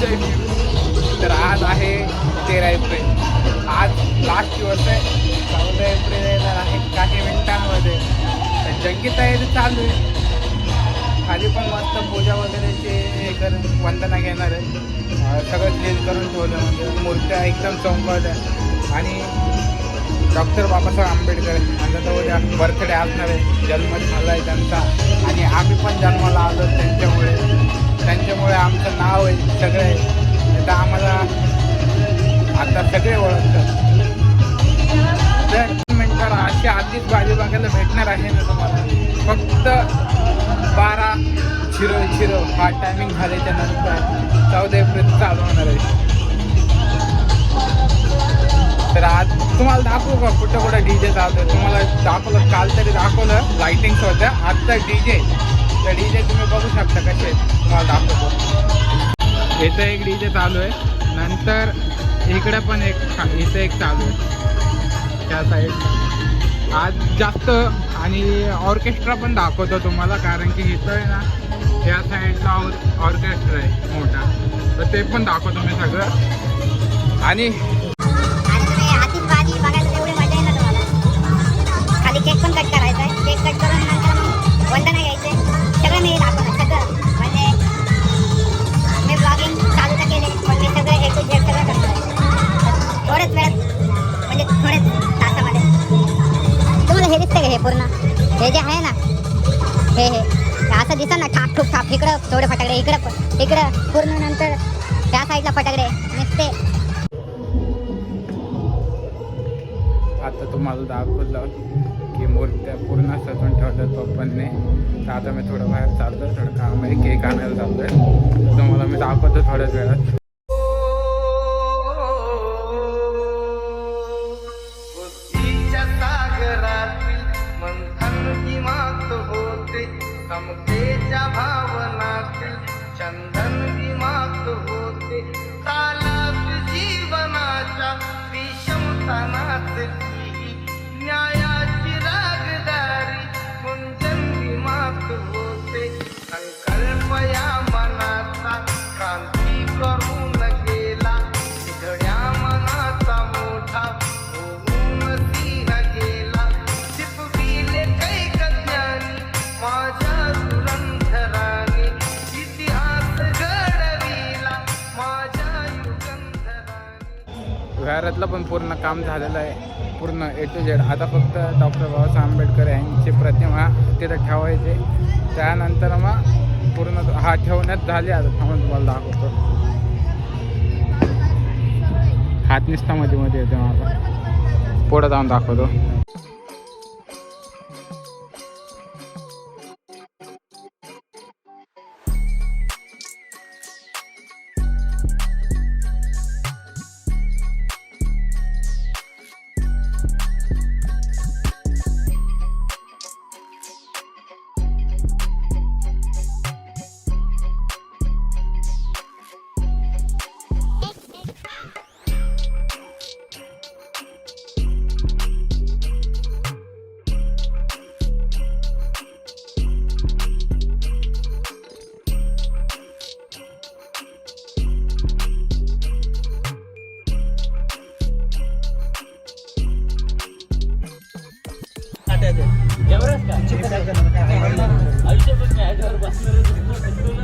जय तर आज आहे तेरा एप्रिल. आज लास्ट दिवस आहे. चौदा एप्रिल येणार आहे. काही मिनिटांमध्ये. तर जंगी तयारी चालू आहे. खाली पण मस्त पूजा वगैरेचे हे कर वंदना घेणार आहे. सगळं क्लीन करून ठेवलं म्हणजे मूर्त्या एकदम चमकवल्या आणि डॉक्टर बाबासाहेब आंबेडकर यांचा तर उद्या बर्थडे असणार आहे. जन्म झाला आहे त्यांचा. आणि आम्ही पण जन्माला आलो त्यांच्या त्यांच्यामुळे आमचं नाव आहे सगळे आहे. तर आम्हाला आता सगळे ओळखतात. तर मिनटाला अशी आधीच भाजी बघायला भेटणार आहे ना तुम्हाला? फक्त बारा झिरो झिरो हा टायमिंग झाल्याच्यानंतर चौदा एप्रिल चालू होणार आहे. तर आज तुम्हाला दाखवू का कुठं कुठं डी जे चालतं तुम्हाला दाखवलं काल तरी दाखवलं लाईटिंग्स होत्या आत्ता डी जे तर डी जे तुम्ही बघू शकता कसे. तुम्हाला दाखवतो. इथं एक डी जे चालू आहे. नंतर इकडे पण एक इथं एक चालू आहे. त्या साईड आज जास्त आणि ऑर्केस्ट्रा पण दाखवतो तुम्हाला कारण की इथं आहे ना या साईडला ऑर ऑर्केस्ट्रा आहे मोठा. तर ते पण दाखवतो मी सगळं. आणि आणि तुम्ही हातीत भाजी हे हे. असं दिसतं ना ठाक ठूक ठाक इकडं थोडे फटाकडे इकडं इकडं पूर्ण नंतर त्या साईडला फटाकडे. नसते. आता तुम्हाला दाखवलं की मूर्त्या पूर्ण सजून ठेवल्यात पप्पांनी तर आता मी थोडं बाहेर चालतो थोडं काम आहे केक आणायला चालतोय. तुम्हाला मी दाखवतो थोड्याच वेळात. होते समतेच्या भावनातील चंदन किमात होते तालात जीवनाच्या विषमतानातली शहरातलं घरातलं पण पूर्ण काम झालेलं आहे. पूर्ण ए टू झेड आता फक्त डॉक्टर बाबासाहेब आंबेडकर यांची प्रतिमा तिथं ठेवायची. त्यानंतर मग पूर्ण हा ठेवण्यात झाली. आता थांबून तुम्हाला दाखवतो. हात निसता मध्ये मध्ये येते मला पुढं जाऊन दाखवतो.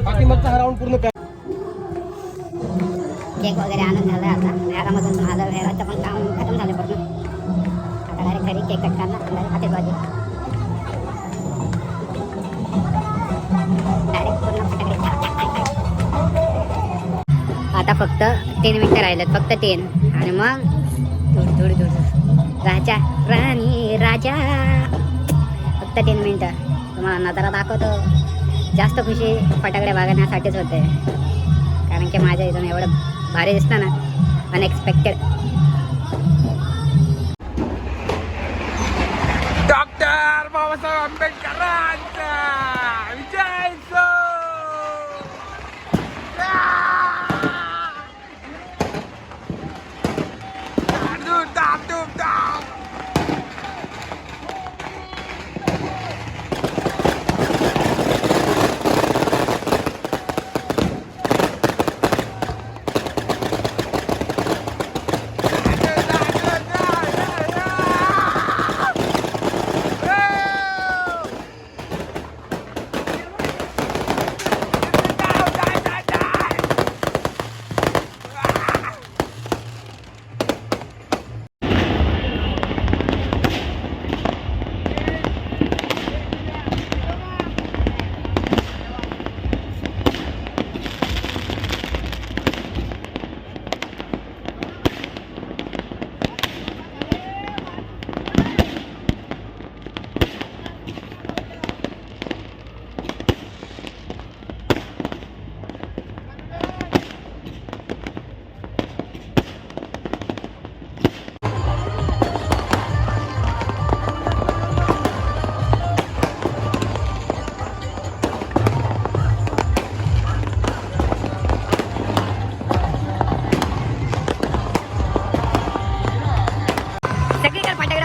बाकी मग राऊंड पूर्ण केक वगैरे आणून झालं आता. घरामधून पण आलं घराचं पण काम खतम झालं पूर्ण. आता डायरेक्ट घरी केक कट करणार डायरेक्ट आतिषबाजी डायरेक्ट पूर्ण आता फक्त तीन मिनटं राहिलेत फक्त तीन. आणि मग थोडी थोडी थोडी राजा राणी राजा. फक्त तीन मिनटं तुम्हाला नजारा दाखवतो. जास्त खुशी फटाकडे बघण्यासाठीच होते. कारण की माझ्या इथून एवढं भारी दिसतं ना. अनएक्सपेक्टेड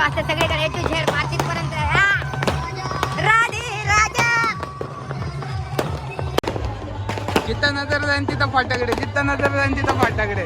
असते सगळीकडे ए टू झेड मार्केट पर्यंत राधे जिथं नजर जाईन तिथं फाटाकडे जिथं नजर जाईन तिथं फाटाकडे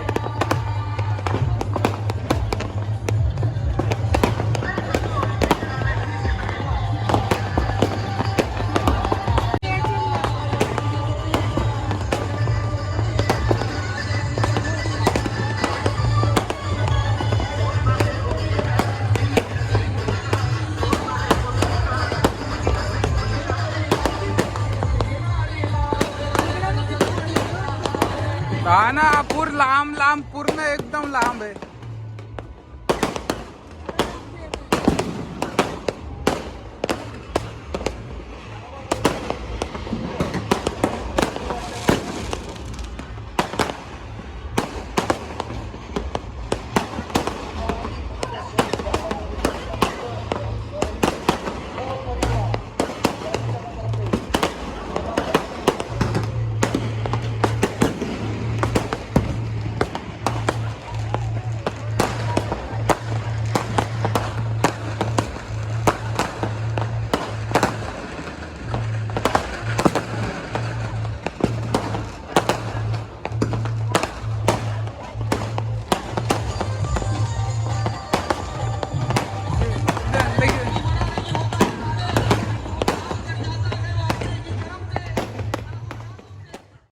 हा पूर लांब लांब पूर्ण एकदम लांब आहे.